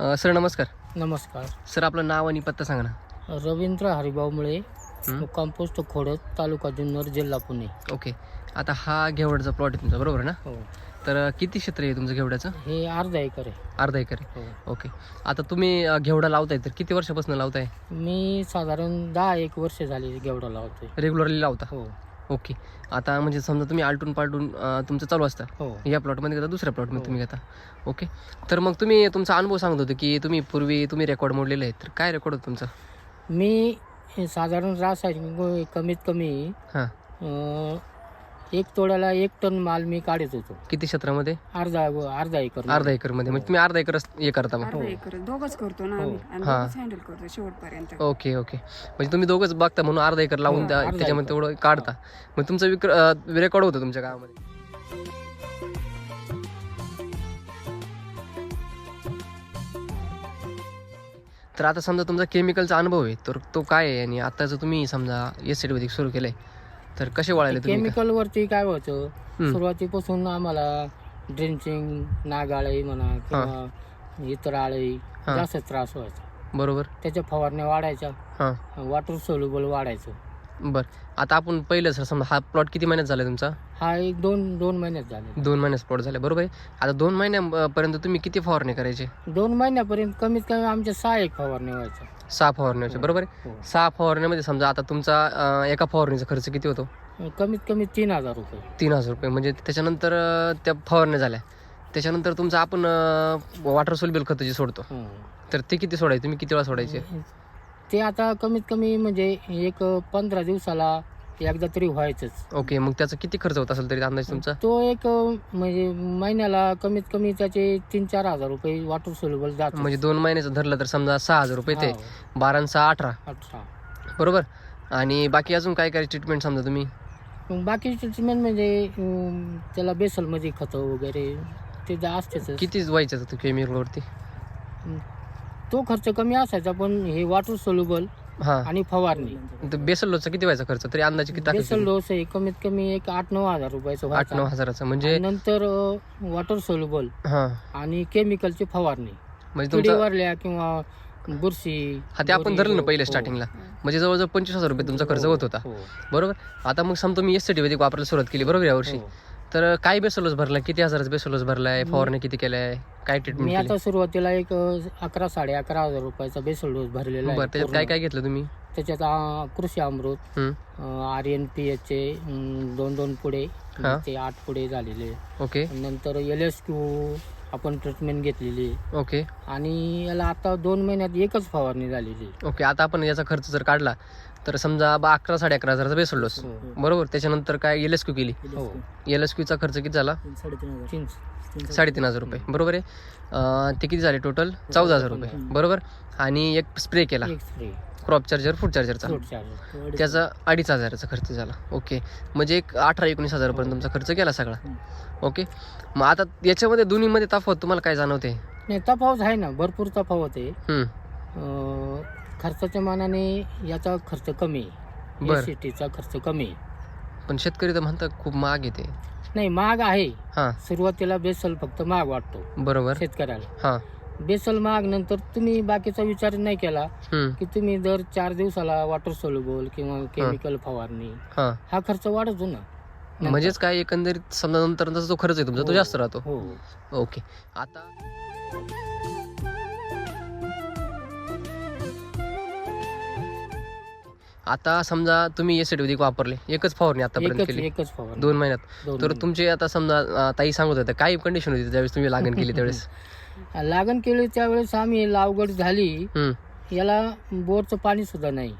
अ, sir नमस्कार. नमस्कार. Sir आपलं नाव आणि पत्ता सांगा ना. रवींद्र हरिभाऊ मुळे हं? कंपोस्ट खोडत तालुका जुन्नर जिल्हा पुणे. ओके. आता हा घेवडाचा प्लॉट आहे तुमचा बरोबर ना? हो. तर अ, किती क्षेत्र आहे तुमचं घेवड्याचं? हे अर्धा एकर आहे. अर्धा एकर आहे. हो. ओके. आता तुम्ही अ, घेवडा लावताय तर किती वर्षापासून लावताय? मी साधारण दहा एक वर्ष झाली गेवडा लावतोय. रेग्युलरली लावता? हो. ओके. आता म्हणजे समजा तुम्ही आलटून पालटून अ, तुमचं चालू असतं. हो. या प्लॉटमध्ये घेता दुसऱ्या प्लॉटमध्ये हो. तुम्ही घेता. ओके. तर मग तुम्ही तुमचा अनुभव सांगत होते की तुम्ही पूर्वी तुम्ही रेकॉर्ड मोडलेले आहे तर काय रेकॉर्ड होतं तुमचं? मी साधारण रासायनिक गो- कमीत कमी हां. अं, एक तोड्याला एक टन माल मी काढत होतो. किती क्षेत्रामध्ये? अर्धा अर्धा एकर अर्धा एकरमध्ये. म्हणजे तुम्ही अर्धा एकर हे करता मग? हो. अर्धा एकर. दोघच करतो ना आम्ही. हा. दोघच हँडल करतो शेवटपर्यंत. Okay okay. म्हणजे तुम्ही दोघंच बघता म्हणून अर्धा एकर लावून हो, त्या अर्धा त्याच्यामध्ये एकर. तेवढं काढता. मग तुमचं विक्र रेकॉर्ड होतं तुमच्या गावामध्ये? तर आता समजा तुमचा केमिकलचा अनुभव आहे तर तो काय आहे? आणि आता जर तुम्ही समजा एस वैदिक सुरू केलंय. तर कसे वळाले तुम्ही केमिकल वरती काय व्हायचं. सुरुवातीपासून आम्हाला ड्रिंचिंग नागाळी म्हणा किंवा इतर आळी. जास्त त्रास व्हायचा. बरोबर. त्याच्या फवारण्या वाढायच्या. हां. वॉटर सोल्युबल वाढायचं. बरं. आता आपण पहिलं सर समजा हा प्लॉट किती महिन्यात झाला तुमचा? हा एक दोन दोन महिन्यात झाले. दोन महिन्यात प्लॉट झाला बरोबर आहे. आता दोन महिन्यापर्यंत तुम्ही किती फवारणी करायचे? दोन महिन्यापर्यंत कमीत कमी आमच्या सहा एक फवारण्या व्हायच्या. सहा फवारण्याचे हो. बरोबर आहे. हो. सहा फवारण्यामध्ये समजा आता तुमचा अं, एका फवारणीचा खर्च किती होतो? कमीत कमी तीन हजार रुपये. तीन हजार रुपये. म्हणजे त्याच्यानंतर अं, त्या फवारण्या झाल्या. त्याच्यानंतर तुमचं आपण वॉटर सोल्युबल खत जे सोडतो. हं. तर ते किती सोडायचे? तुम्ही किती वेळा सोडायचे? ते आता कमीत कमी म्हणजे एक पंधरा दिवसाला एकदा तरी व्हायचंच. ओके मग त्याचा किती खर्च होत असेल तरी अंदाज तुमचा? तो एक म्हणजे महिन्याला कमीत कमी त्याचे तीन चार हजार रुपये वॉटर सोल्युबल जात. म्हणजे दोन महिन्याचं धरलं तर समजा सहा हजार रुपये ते. बारा आणि सहा अठरा. अठरा. बरोबर? आणि बाकी अजून काय काय ट्रीटमेंट समजा तुम्ही? बाकी ट्रीटमेंट म्हणजे त्याला बेसलमध्ये खतं वगैरे ते असतेच किती व्हायचं ते केमिकलवरती तो खर्च कमी असायचा पण हे वॉटर सोल्युबल हां. आणि फवारणी. बेसल लोचा किती व्हायचा खर्च? तरी अंदाजे किती बेसल डोस आहे कमीत कमी एक आठ नऊ हजार रुपयाचं आठ व्हायचा. नऊ हजाराचं. म्हणजे नंतर वॉटर सोल्युबल हां. आणि केमिकलची फवारणी. म्हणजे तुमचा किडीवरल्या किंवा बुरशी हा ते आपण बोरी धरलं ना रोग, पहिले हो. स्टार्टिंगला म्हणजे जवळजवळ पंचवीस हजार रुपये तुमचा खर्च होत होता. हो, बरोबर? आता मग समजा तुम्ही एस सी वापरायला सुरुवात केली बरोबर यावर्षी हो. तर काय बेसोलोस भरलाय? किती हजाराचा बेसोलोस भरलाय? फवारणी किती केलाय काय मी ट्रीटमेंट आता सुरुवातीला एक अं, अकरा साडे अकरा हजार रुपयाचा बेसल डोस भरलेला बरं आहे त्याच्यात पूर्ण. काय काय घेतलं तुम्ही? त्याच्यात अं, कृषी अमृत आर एन पी एचचे अं, दोन दोन पुढे हा. ते आठ पुढे झालेले. ओके. नंतर एल एस क्यू आपण ट्रीटमेंट घेतलेली ओके. आणि याला आता दोन महिन्यात एकच फवारणी झालेली ओके आता आपण याचा खर्च जर काढला तर समजा बा अकरा साडे अकरा हजाराचा बेसोलोस हो. बरोबर? त्याच्यानंतर काय एल एस क्यू केली? हो. एल एस क्यूचा खर्च किती झाला? तीन साडेतीन हजार. रुपये. बरोबर आहे? अं, ते किती झाले टोटल चौदा हजार रुपये. बरोबर? आणि एक स्प्रे केला. एक स्प्रे क्रॉप चार्जर फूड चार्जरचा फ्रूट चार्जर त्याचा अडीच हजाराचा खर्च झाला. ओके म्हणजे एक अठरा एकोणीस हजारपर्यंत तुमचा खर्च गेला सगळा. ओके मग आता याच्यामध्ये दोन्हीमध्ये तफावत तुम्हाला काय जाणवते? नाही तफावत आहे ना. भरपूर तफावत आहे. खर्चाच्या मानाने याचा खर्च कमी सिटीचा खर्च कमी आहे. पण शेतकरी तर म्हणतात खूप महाग येते नाही महाग आहे. हां. सुरुवातीला बेसल फक्त महाग वाटतो. बरोबर. शेतकऱ्याला. हां. बेसल महाग नंतर तुम्ही बाकीचा विचार नाही केला. की तुम्ही दर चार दिवसाला वॉटर सोल्युबल किंवा केमिकल फवारणी. हां. खर्च वाढतो ना. म्हणजेच काय एकंदरीत समजा नंतर जो खर्च आहे तुमचा तो हो. जास्त राहतो. हो. ओके. आता आता समजा तुम्ही एस वैदिक वापरले एकच फवारणी आतापर्यंत केली. एकच फवारणी. दोन महिन्यात. तर. तुमचे आता समजा ताई सांगत होत्या काय कंडिशन होती ज्यावेळेस तुम्ही लागण केली त्यावेळेस? लागण केली त्यावेळेस आम्ही लावगड झाली. याला बोरचं पाणी सुद्धा नाही.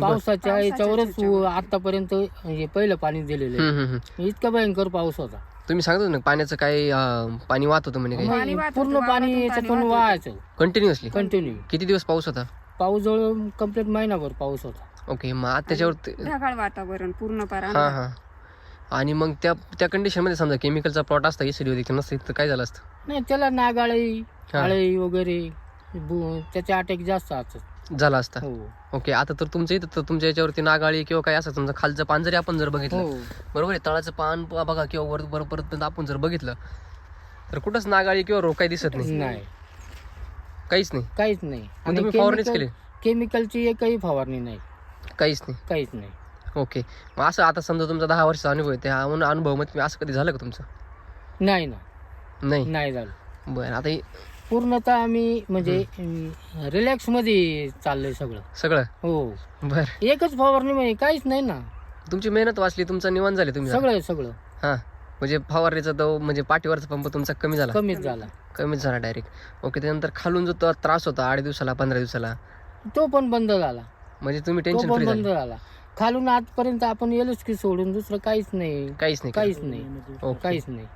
पावसाच्या याच्यावरच. आतापर्यंत हे पहिलं पाणी दिलेलं. आहे. इतका भयंकर पाऊस होता. तुम्ही सांगत होता ना पाण्याचं काय अं, पाणी वाहत होतं म्हणे काही? पाणी नाही, वाहत पूर्ण पाणी याच्यातून वाहायचं. कंटिन्युअसली कंटिन्यू किती दिवस पाऊस होता? पाऊस जवळ कंप्लीट महिनाभर पाऊस होता. ओके मग आता त्याच्यावर ढगाळ वातावरण पूर्ण पार आणि मग त्या त्या कंडिशनमध्ये समजा केमिकलचा प्लॉट असता एसिडी होती नसते तर काय झालं असतं? नाही त्याला नागाळी हा. आळी वगैरे बु- त्याचे अटॅक जास्त असतात. झाला असता? हो. ओके आता तर तुमच्या इथं तर तुमच्या याच्यावरती नागाळी किंवा काय असं समजा खालचं पान जरी आपण जर बघितलं हो. बरोबर आहे? तळाचं पान बघा किंवा वर वर परत आपण जर बघितलं तर कुठंच नागाळी किंवा रोग काही दिसत नाही. नाही. काहीच नाही. काहीच नाही. तुम्ही फवारणीच केली? केमिकलची एकही फवारणी नाही. काहीच नाही. काहीच नाही. ओके. मग असं आता समजा तुमचा दहा वर्षाचा अनुभव आहे त्या अनुभवमध्ये तुम्ही असं कधी झालं का तुमचं? नाही ना. नाही? नाही झालं. बरं आता हे पूर्णतः आम्ही म्हणजे रिलॅक्समध्ये चाललंय सगळं. सगळं? हो. बरं. एकच फवारणी म्हणजे काहीच नाही ना. तुमची मेहनत वाचली तुमचा निवांत झाले तुम्ही? सगळं सगळं. हां. म्हणजे फवारणीचा तो म्हणजे पाठीवरचा पंप तुमचा कमी झाला? कमीच झाला. कमीच झाला डायरेक्ट ओके त्यानंतर खालून जो तो त्रास होता आठ दिवसाला पंधरा दिवसाला? तो पण बंद झाला. म्हणजे तुम्ही तो टेन्शन पण फ्री बंद झाले. झाला. खालून आजपर्यंत आपण येलोच की सोडून दुसरं काहीच नाही. काहीच नाही काहीच नाही. ओके. काहीच नाही.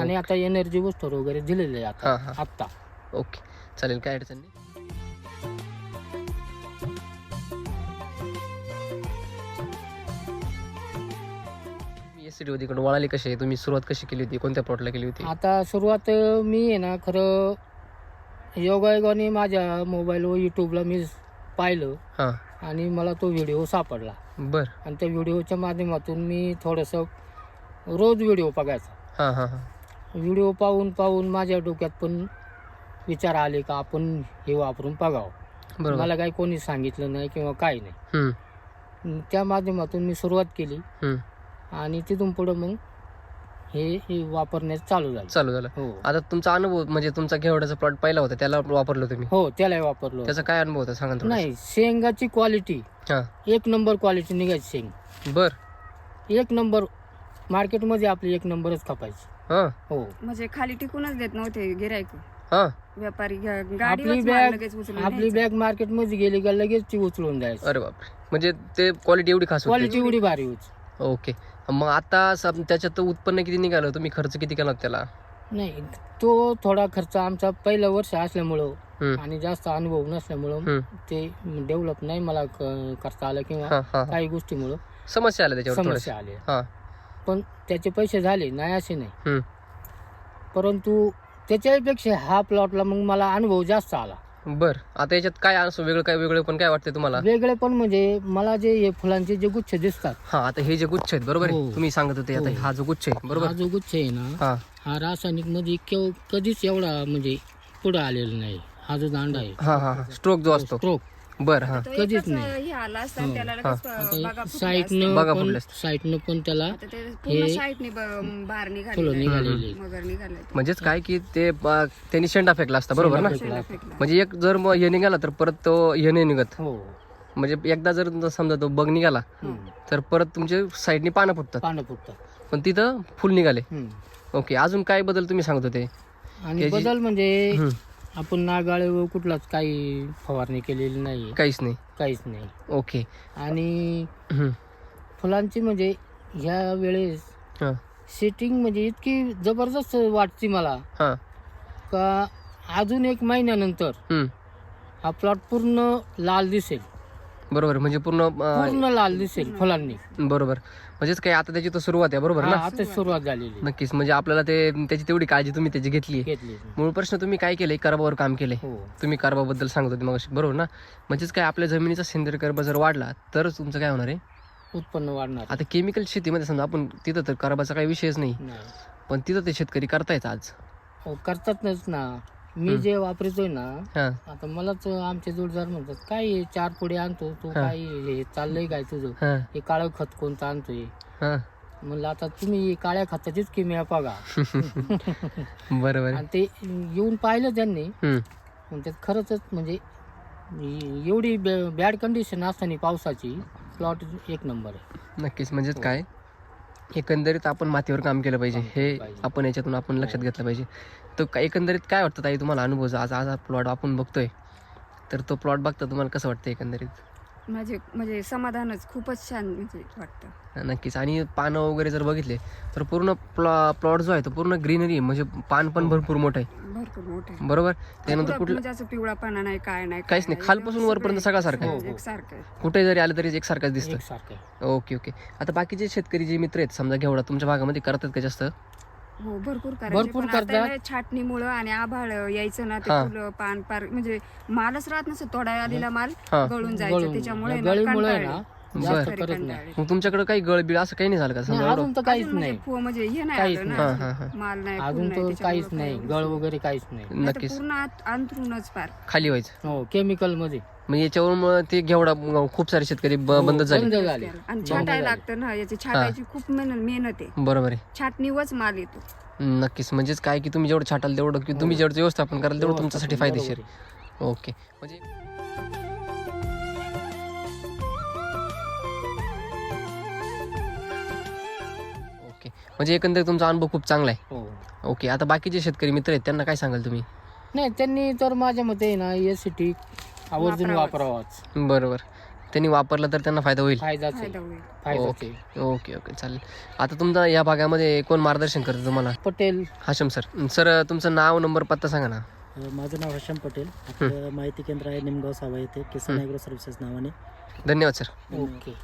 आणि आता एनर्जी बुस्टर वगैरे दिलेले आहे हा, आता. हा. आत्ता. ओके. चालेल काय अडचण नाही. एस टी होती वळाली कशी आहे तुम्ही सुरुवात कशी केली होती? कोणत्या प्लॉटला केली होती? आता सुरुवात अं, मी आहे ना खरं योगायोगाने माझ्या मोबाईलवर यूट्यूबला मी पाहिलं. हां. आणि मला तो व्हिडिओ सापडला. बर. आणि त्या व्हिडिओच्या माध्यमातून मी थोडंसं रोज व्हिडिओ बघायचा. हां हां हां. व्हिडिओ पाहून पाहून माझ्या डोक्यात पण विचार आले का आपण हे वापरून बघावं. बरोबर. मला काही कोणी सांगितलं नाही किंवा काही नाही. हम्म, त्या माध्यमातून मी सुरुवात केली. हम्म. आणि तिथून पुढं मग हे हे वापरण्यास चालू झालं. चालू झालं. हो. आता तुमचा अनुभव म्हणजे तुमचा घेवड्याचा प्लॉट पहिला होता त्याला वापरलं तुम्ही? हो त्यालाही वापरलो त्याचा काय अनुभव होता सांगा थोडं नाही शेंगाची क्वालिटी हां. एक नंबर क्वालिटी निघायची शेंग. बर. एक नंबर मार्केटमध्ये आपली एक नंबरच खपायची. हां. हो. म्हणजे खाली टिकूनच देत नव्हते गिरायक हां. व्यापारी आपली बॅग आपली. बॅग मार्केटमध्ये गेली का लगेच ती उचलून द्यायची. अरे बापरे. म्हणजे ते क्वालिटी एवढी खास होती. क्वालिटी एवढी भारी होती. ओके. मग आता सम- त्याच्यात उत्पन्न किती निघालं तुम्ही खर्च किती केला होता त्याला? नाही तो थोडा खर्च आमचा पहिलं वर्ष असल्यामुळं हम्म, आणि जास्त अनुभव नसल्यामुळं हम्म. ते डेव्हलप नाही मला क- करता आलं किंवा हां हां हां. काही गोष्टीमुळं समस्या आल्या त्याच्यावर थोड्याशा समस्या आल्या. हां. पण त्याचे पैसे झाले नाही असे नाही. हम्म. परंतु त्याच्यापेक्षा हा प्लॉटला मग मला अनुभव जास्त आला. बर. आता याच्यात काय असं वेगळं काय वेगळं पण काय वाटतंय तुम्हाला? वेगळे पण म्हणजे मला जे हे फुलांचे जे गुच्छ दिसतात. हा आता हे जे गुच्छ आहेत बरोबर आहे? हो. तुम्ही सांगत होते आता हो. हा जो गुच्छ आहे हा बरोबर जो गुच्छ आहे ना हा. हा रासायनिकमध्ये केव कधीच एवढा म्हणजे पुढे आलेला नाही. हा जो दांडा आहे. हा हा स्ट्रोक जो असतो. स्ट्रोक. बर हा तो कधीच एकच नाही. हे आला असता. त्याला बागा बघा पण. साईडनं पण त्याला असत्या. आता ते पूर्ण साईडने बाहेर फुलं निघाले निघालेली मगर निघाले म्हणजेच काय की ते त्यांनी शेंडा फेकला असता बरोबर ना. म्हणजे एक जर मग हे निघाला तर परत तो हे नाही निघत हो म्हणजे एकदा जर समजा तो बग निघाला हम्म. तर परत तुमचे साईडनी पानं फुटतात पानं फुटतात पण तिथं फुल निघाले हम्म. ओके अजून काय बदल तुम्ही सांगत होते आणि त्याची- बदल म्हणजे हम्म, आपण नागाळे व कुठलाच काही फवारणी केलेली नाही काहीच नाही. काहीच नाही. ओके. आणि हम्म, फुलांची म्हणजे ह्या वेळेस हा. सेटिंग म्हणजे इतकी जबरदस्त वाटते मला. हा. का अजून एक महिन्यानंतर हम्म, हा प्लॉट पूर्ण लाल दिसेल. बरोबर म्हणजे पूर्ण अं, पूर्ण लाल दिसेल फुलांनी. बरोबर. म्हणजेच काय आता त्याची तर सुरुवात आहे बरोबर हा, ना? आता सुरुवात झालेली. नक्कीच. म्हणजे आपल्याला ते त्याची तेवढी काळजी तुम्ही त्याची घेतली घेतली मूळ प्रश्न तुम्ही काय केलंय कर्बावर काम केलंय हो. तुम्ही कर्बाबद्दल सांगत होते मग बरोबर ना? म्हणजेच काय आपल्या जमिनीचा सेंद्रिय कर्ब जर वाढला तरच तुमचं काय होणार आहे? उत्पन्न वाढणार आता केमिकल शेतीमध्ये समजा आपण तिथं तर कर्बाचा काही विषयच नाही. नाही. पण तिथं ते शेतकरी करतायत आज. हो, करतातच ना. मी जे वापरतोय ना हा. आता मलाच आमचे जोडदार म्हणतात काय हे चार पुढे आणतो तू? हा. काय हे चाललंय काय तुझं? हा. हे काळं खत कोणतं आणतोय? हा. म्हणलं आता तुम्ही काळ्या खताचीच किमया बघा. बरोबर. आहे. आणि ते येऊन पाहिलं त्यांनी. हम्म, म्हणतात खरंच म्हणजे एवढी बॅड कंडिशन असताना पावसाची प्लॉट एक नंबर आहे. नक्कीच. म्हणजेच काय? एकंदरीत आपण मातीवर काम केलं पाहिजे. हे पाहिजे. आपण याच्यातून आपण लक्षात घेतलं पाहिजे. तर काय एकंदरीत काय वाटतं ताई तुम्हाला अनुभव? जो आज आज हा प्लॉट आपण बघतोय. तर तो प्लॉट बघता तुम्हाला कसं वाटतं एकंदरीत? म्हणजे म्हणजे समाधानच खूपच छान म्हणजे वाटतं. नक्कीच. आणि पानं वगैरे जर बघितले तर पूर्ण प्लॉ प्लॉट जो आहे तो पूर्ण ग्रीनरी म्हणजे पान पण भरपूर मोठं आहे. भरपूर मोठे बरोबर? त्यानंतर कुठलं? म्हणजे असं पिवळापणा नाही काय नाही काहीच नाही. खालपासून वरपर्यंत सगळे सगळं सारखं आहे. हो, हो. कुठे जरी आलं तरी एकसारखंच दिसतं. एकसारखं आहे. Okay okay. आता बाकीचे शेतकरी जे मित्र आहेत समजा घेवडा तुमच्या भागामध्ये करतात का जास्त? हो भरपूर करायचे भरपूर. ना छाटणीमुळं आणि आभाळ यायचं ना ते. फुलं पान पार म्हणजे मालच राहत नसतं तोडाय आलेला माल गळून जायचं त्याच्यामुळे गळीमुळे. ना जास्त बरं. करत नाही. मग तुमच्याकडे काही गळबीळ असं काही नाही झालं का? नाही, समजा एवढं अजून तर काहीच म्हणजे नाही. फुवा म्हणजे हे नाही काहीच आलं नाही. हा, हा, ना हा. माल नाही फुल अजून तर काहीच नाही. गळ वगैरे काहीच नाही. नक्कीच. पूर्ण आत- अंथरूनच फार. खाली व्हायचं. हो केमिकलमध्ये. मग याच्यावरून मग ते घेवडा खूप सारे शेतकरी ब- हो, बंद झाले. झाले. आणि छाटायला. लागतं ना याची छाटायची खूप मेहनत मेहनत आहे. बरोबर आहे. छाटणीवच माल येतो. नक्कीच. म्हणजेच काय की तुम्ही जेवढं छाटाल तेवढं की तुम्ही जेवढं व्यवस्थापन कराल तेवढं हो, तुमच्यासाठी फायदेशीर. ओके. म्हणजे म्हणजे एकंदरीत तुमचा अनुभव खूप चांगला आहे. हो. ओके आता बाकीचे शेतकरी मित्र आहेत त्यांना काय सांगाल तुम्ही? नाही त्यांनी तर माझ्या मते आहे ना एस सी टी आवर्जून वापरावाच. बरोबर. त्यांनी वापरलं तर त्यांना फायदा होईल. फायदाच आहे. फायदा होईल. फायदाच ओके. आहे. ओके ओके चालेल. आता तुमचा या भागामध्ये कोण मार्गदर्शन करतं तुम्हाला? पटेल. हाशम सर. सर तुमचं नाव नंबर पत्ता सांगा ना. माझं नाव हर्षम पटेल. आपलं माहिती केंद्र आहे निमगाव सावा येथे किसान ॲग्रो सर्व्हिसेस नावाने. धन्यवाद सर. ओके.